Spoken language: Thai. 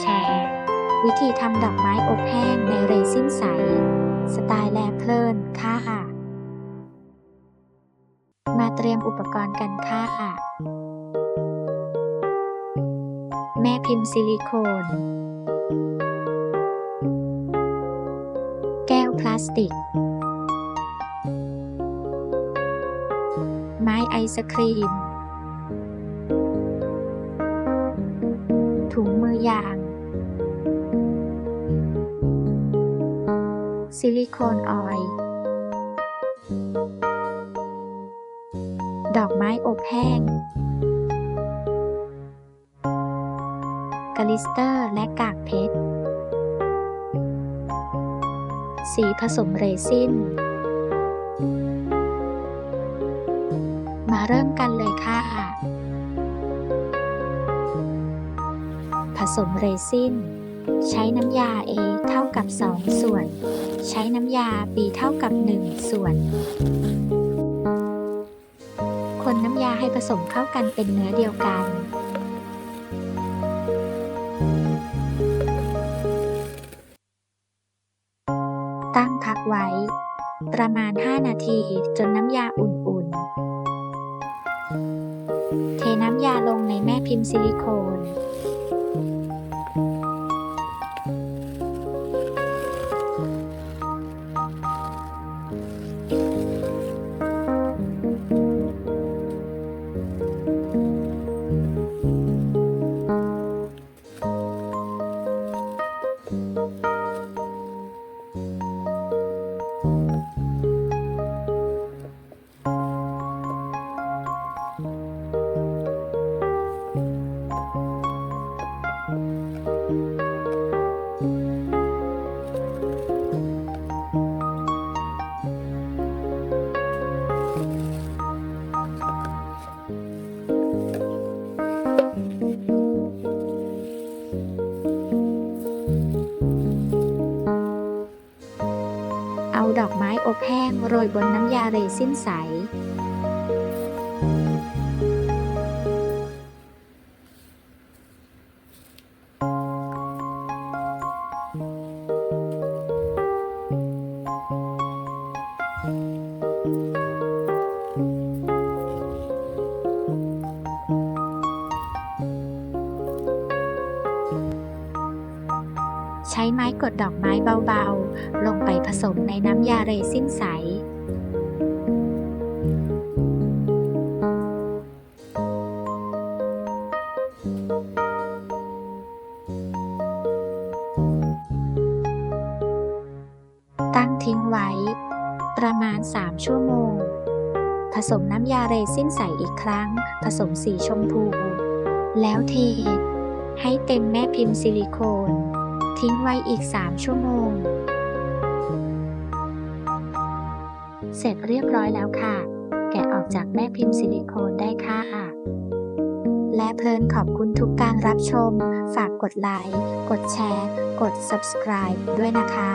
แชร์ วิธีทำดอกไม้อบแห้งในเรซินใส สไตล์แลเพลินค่ะ มาเตรียมอุปกรณ์กันค่ะ แม่พิมพ์ซิลิโคน แก้วพลาสติก ไม้ไอศครีมถุงมือยาง ซิลิโคนออยล์ดอกไม้อบแห้งกลิสเตอร์และกากเพชร สีผสมเรซิน มาเริ่มกันเลยค่ะ ผสมเรซิน ใช้น้ำยา A เท่ากับ 2 ส่วน ใช้น้ำยา B เท่ากับ 1 ส่วน คนน้ำยาให้ผสมเข้ากันเป็นเนื้อเดียวกันตั้งพักไว้ ประมาณ 5 นาทีจนน้ำยาอุ่นๆ เทน้ำยาลงในแม่พิมพ์ซิลิโคน ดอกไม้อบแห้งโรยบนน้ำยาเรซินใส ไม้กดดอกไม้เบาๆ ลงไปผสมในน้ำยาเรซินใส ตั้งทิ้งไว้ ประมาณ 3 ชั่วโมง ผสมน้ำยาเรซินใสอีกครั้ง ผสมสีชมพู แล้วเท ให้เต็มแม่พิมพ์ซิลิโคน ทิ้งไว้อีก 3 ชั่วโมง เสร็จเรียบร้อยแล้วค่ะ แกะออกจากแม่พิมพ์ซิลิโคนได้ค่ะ และเพลินขอบคุณทุกการรับชม ฝากกดไลค์ กดแชร์ กด subscribe ด้วยนะคะ